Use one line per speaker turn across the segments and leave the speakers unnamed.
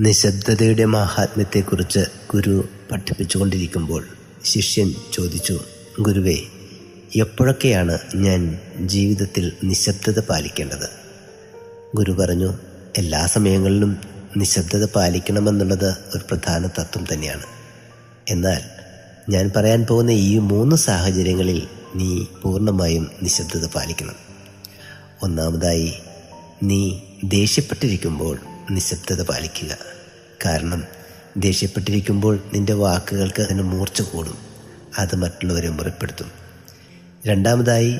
നിശബ്ദതയുടെ മാഹാത്മ്യത്തെക്കുറിച്ച് ഗുരു പഠിപ്പിച്ചുകൊണ്ടിരിക്കുമ്പോൾ ശിഷ്യൻ ചോദിച്ചു ഗുരുവേ എപ്പോഴൊക്കെയാണ് ഞാൻ ജീവിതത്തിൽ നിശബ്ദത പാലിക്കേണ്ടത്? ഗുരു പറഞ്ഞു എല്ലാ സമയങ്ങളിലും നിശബ്ദത പാലിക്കണമെന്നുള്ളത് ഒരു പ്രധാന തത്വം തന്നെയാണ്. എന്നാൽ ഞാൻ പറയാൻ പോകുന്ന ഈ മൂന്ന് സാഹചര്യങ്ങളിൽ നീ പൂർണമായും നിശബ്ദത പാലിക്കണം. ഒന്നാമതായി നീ ദേഷ്യപ്പെട്ടിരിക്കുമ്പോൾ നിശബ്ദത പാലിക്കുക. കാരണം ദേഷ്യപ്പെട്ടിരിക്കുമ്പോൾ നിന്റെ വാക്കുകൾക്ക് അതിന് മൂർച്ച കൂടും. അത് മറ്റുള്ളവരെ മുറിപ്പെടുത്തും. രണ്ടാമതായി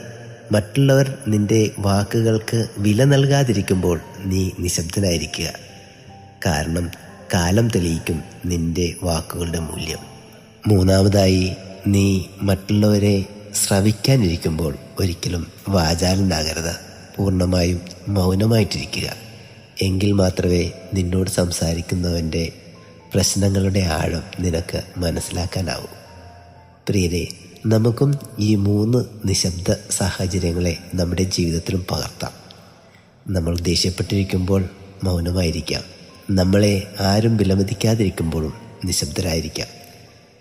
മറ്റുള്ളവർ നിന്റെ വാക്കുകൾക്ക് വില നൽകാതിരിക്കുമ്പോൾ നീ നിശബ്ദനായിരിക്കുക. കാരണം കാലം തെളിയിക്കും നിന്റെ വാക്കുകളുടെ മൂല്യം. മൂന്നാമതായി നീ മറ്റുള്ളവരെ ശ്രവിക്കാനിരിക്കുമ്പോൾ ഒരിക്കലും വാചാലനാകരുത്. പൂർണമായും മൗനമായിട്ടിരിക്കുക. എങ്കിൽ മാത്രമേ നിന്നോട് സംസാരിക്കുന്നവന്റെ പ്രശ്നങ്ങളുടെ ആഴം നിനക്ക് മനസ്സിലാക്കാനാവൂ. പ്രിയരെ നമുക്കും ഈ മൂന്ന് നിശബ്ദ സാഹചര്യങ്ങളെ നമ്മുടെ ജീവിതത്തിലും പകർത്താം. നമ്മൾ ദേഷ്യപ്പെട്ടിരിക്കുമ്പോൾ മൗനമായിരിക്കാം. നമ്മളെ ആരും വിലമതിക്കാതിരിക്കുമ്പോഴും നിശബ്ദരായിരിക്കാം.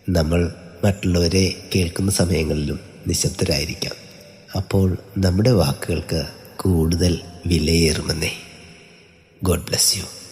നമ്മൾ മറ്റുള്ളവരെ കേൾക്കുന്ന സമയങ്ങളിലും നിശബ്ദരായിരിക്കാം. അപ്പോൾ നമ്മുടെ വാക്കുകൾക്ക് കൂടുതൽ വിലയേറുമെന്നേ. God bless you.